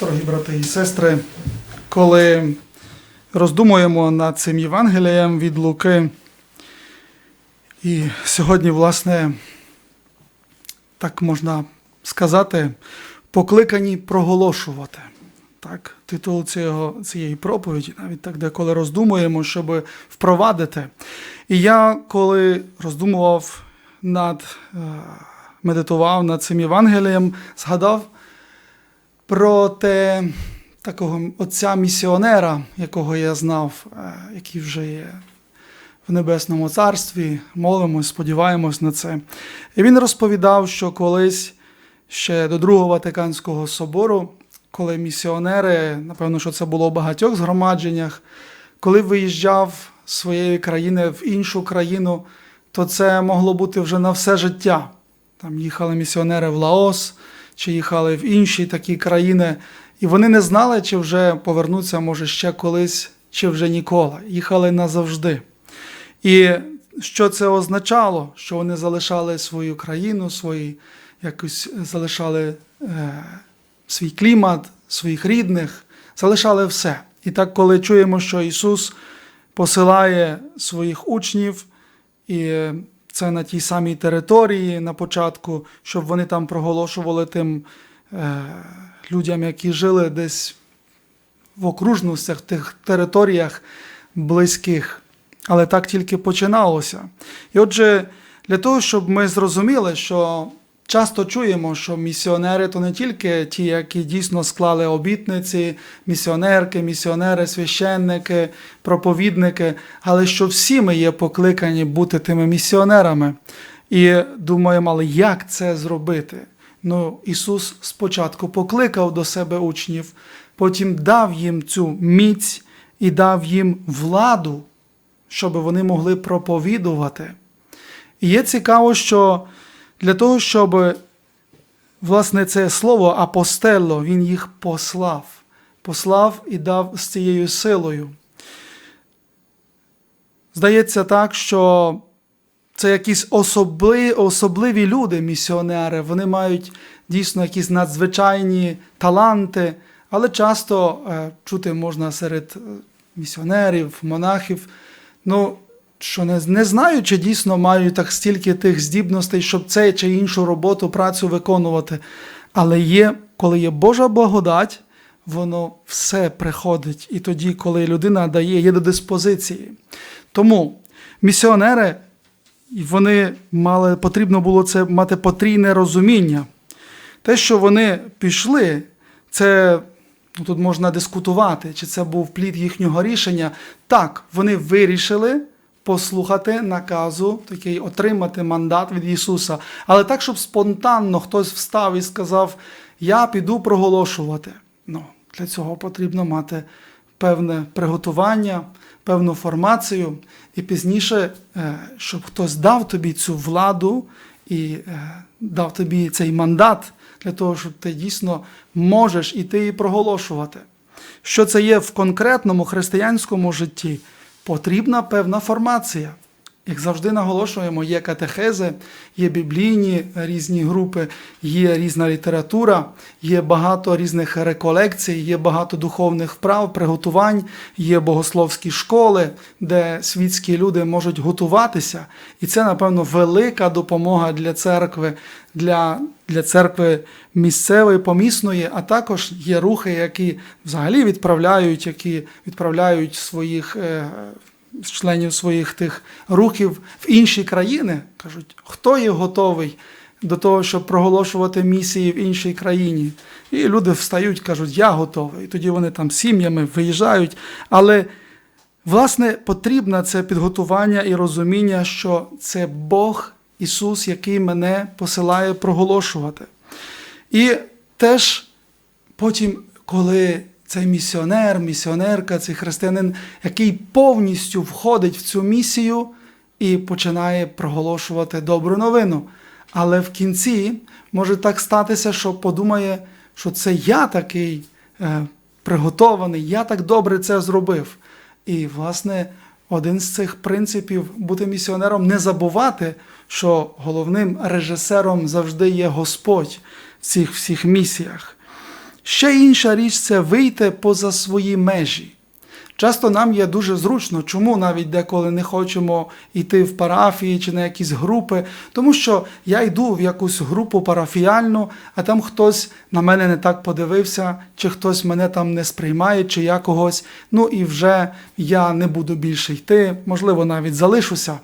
Дорогі брати і сестри, коли роздумуємо над цим Євангелієм від Луки, і сьогодні, власне, так можна сказати, покликані проголошувати. Так, титул цього, цієї проповіді, навіть так деколи роздумуємо, щоб впровадити. І я, коли роздумував над, е, медитував над цим Євангелієм, згадав про те такого отця місіонера, якого я знав, е, який вже є в Небесному Царстві. Молимось, сподіваємось на це. І він розповідав, що колись ще до Другого Ватиканського собору, коли місіонери, напевно, що це було в багатьох згромадженнях, коли виїжджав з своєї країни в іншу країну, то це могло бути вже на все життя. Там їхали місіонери в Лаос, чи їхали в інші такі країни, і вони не знали, чи вже повернуться, може, ще колись, чи вже ніколи. Їхали назавжди. І що це означало? Що вони залишали свою країну, свої, якось залишали е, свій клімат, своїх рідних, залишали все. І так, коли чуємо, що Ісус посилає своїх учнів, і це на тій самій території на початку, щоб вони там проголошували тим е, людям, які жили десь в окружностях, тих територіях близьких. Але так тільки починалося. І отже, для того, щоб ми зрозуміли, що часто чуємо, що місіонери то не тільки ті, які дійсно склали обітниці, місіонерки, місіонери, священники, проповідники, але що всі ми є покликані бути тими місіонерами. І думаємо, але як це зробити? Ну, Ісус спочатку покликав до себе учнів, потім дав їм цю міць і дав їм владу, щоб вони могли проповідувати. І є цікаво, що для того, щоб власне це слово апостело, він їх послав, послав і дав з цією силою. Здається так, що це якісь особливі, особливі люди, місіонери, вони мають дійсно якісь надзвичайні таланти, але часто е, чути можна серед е, місіонерів, монахів, ну, що не, не знаю, чи дійсно мають так стільки тих здібностей, щоб це чи іншу роботу, працю виконувати. Але є, коли є Божа благодать, воно все приходить. І тоді, коли людина дає, є до диспозиції. Тому місіонери, вони мали, потрібно було це мати потрійне розуміння. Те, що вони пішли, це ну, тут можна дискутувати, чи це був плід їхнього рішення. Так, вони вирішили послухати наказу, такий отримати мандат від Ісуса, але так, щоб спонтанно хтось встав і сказав: Я піду проголошувати. Ну, для цього потрібно мати певне приготування, певну формацію, і пізніше, е, щоб хтось дав тобі цю владу і е, дав тобі цей мандат для того, щоб ти дійсно можеш іти і проголошувати. Що це є в конкретному християнському житті? Потрібна певна формація. Як завжди наголошуємо, є катехези, є біблійні різні групи, є різна література, є багато різних реколекцій, є багато духовних вправ, приготувань, є богословські школи, де світські люди можуть готуватися. І це, напевно, велика допомога для церкви, для, для церкви місцевої, помісної, а також є рухи, які взагалі відправляють, які відправляють своїх. е, членів своїх тих рухів в інші країни, кажуть, хто є готовий до того, щоб проголошувати місії в іншій країні. І люди встають, кажуть, я готовий. І тоді вони там сім'ями виїжджають. Але, власне, потрібне це підготування і розуміння, що це Бог Ісус, який мене посилає проголошувати. І теж потім, коли цей місіонер, місіонерка, цей християнин, який повністю входить в цю місію і починає проголошувати добру новину. Але в кінці може так статися, що подумає, що це я такий е, приготований, я так добре це зробив. І, власне, один з цих принципів бути місіонером не забувати, що головним режисером завжди є Господь в цих всіх місіях. Ще інша річ це вийти поза свої межі. Часто нам є дуже зручно, чому навіть деколи не хочемо йти в парафії чи на якісь групи, тому що я йду в якусь групу парафіяльну, а там хтось на мене не так подивився, чи хтось мене там не сприймає, чи я когось. Ну і вже я не буду більше йти, можливо, навіть залишуся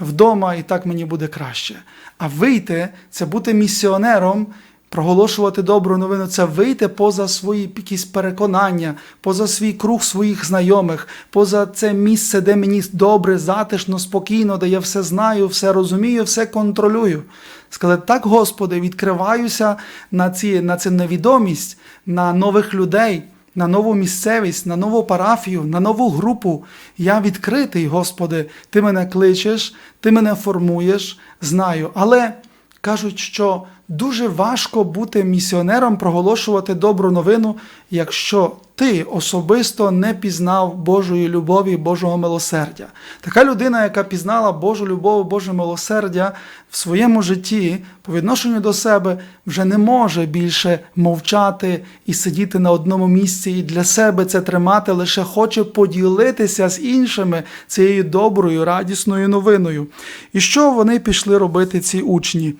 вдома, і так мені буде краще. А вийти це бути місіонером. Проголошувати добру новину це вийти поза свої якісь переконання, поза свій круг своїх знайомих, поза це місце, де мені добре, затишно, спокійно, де я все знаю, все розумію, все контролюю. Сказати, так, Господи, відкриваюся на, ці, на цю невідомість, на нових людей, на нову місцевість, на нову парафію, на нову групу. Я відкритий, Господи, Ти мене кличеш, Ти мене формуєш, знаю. Але кажуть, що дуже важко бути місіонером, проголошувати добру новину, якщо ти особисто не пізнав Божої любові, Божого милосердя. Така людина, яка пізнала Божу любов, Боже милосердя в своєму житті по відношенню до себе, вже не може більше мовчати і сидіти на одному місці і для себе це тримати, лише хоче поділитися з іншими цією доброю, радісною новиною. І що вони пішли робити, ці учні?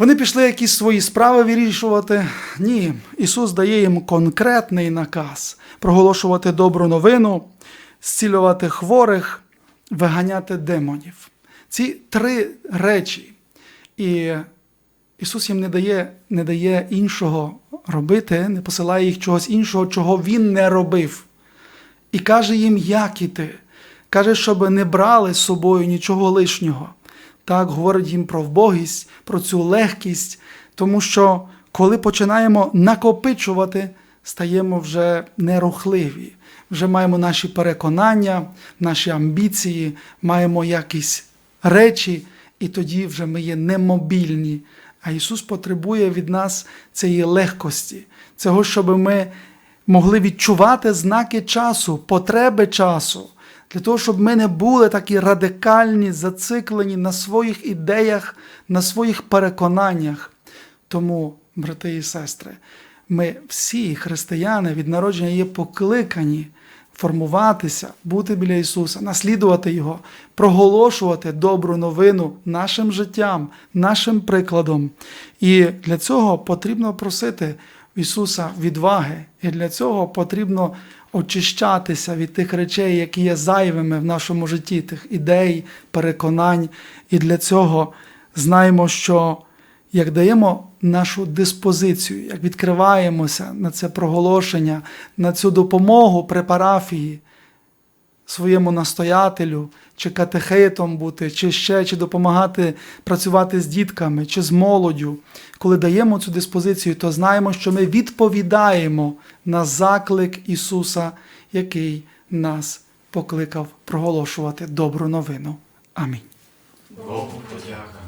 Вони пішли якісь свої справи вирішувати. Ні, Ісус дає їм конкретний наказ проголошувати добру новину, зцілювати хворих, виганяти демонів. Ці три речі. І Ісус їм не дає, не дає іншого робити, не посилає їх чогось іншого, чого Він не робив. І каже їм, як іти. Каже, щоб не брали з собою нічого лишнього. Так говорить їм про вбогість, про цю легкість, тому що коли починаємо накопичувати, стаємо вже нерухливі, вже маємо наші переконання, наші амбіції, маємо якісь речі, і тоді вже ми є немобільні. А Ісус потребує від нас цієї легкості, цього, щоб ми могли відчувати знаки часу, потреби часу для того, щоб ми не були такі радикальні, зациклені на своїх ідеях, на своїх переконаннях. Тому, брати і сестри, ми всі християни від народження є покликані формуватися, бути біля Ісуса, наслідувати Його, проголошувати добру новину нашим життям, нашим прикладом. І для цього потрібно просити Ісуса відваги, і для цього потрібно очищатися від тих речей, які є зайвими в нашому житті, тих ідей, переконань. І для цього знаємо, що як даємо нашу диспозицію, як відкриваємося на це проголошення, на цю допомогу при парафії, своєму настоятелю, чи катехетом бути, чи ще, чи допомагати працювати з дітками, чи з молоддю. Коли даємо цю диспозицію, то знаємо, що ми відповідаємо на заклик Ісуса, який нас покликав проголошувати добру новину. Амінь. Богу подяка.